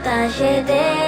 বাতাসে দেখবি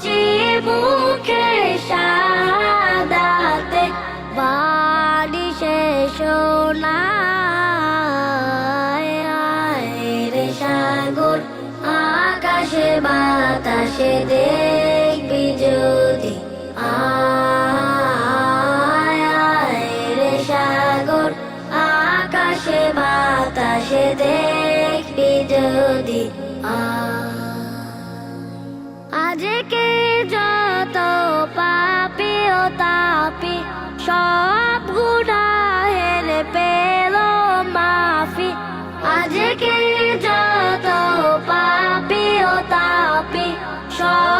কোচি মুখে সাদাতে বাড়ি শেষ রে সাগর, আকাশে বাতাসে দেখবি যদি। রে সাগর, আকাশে বাতাসে দেখবি যদি। আয়। আজকে যত পাপি ও তাপি, সব হেলে পেল মাফি। আজকে যত পাপি ও তাপি, সব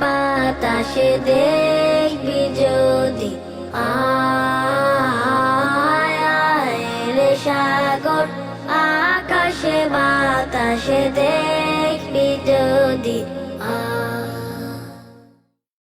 বাতাসে দেখবি যদি আয় সাগর আকাশে বাতাসে দেখবি যদি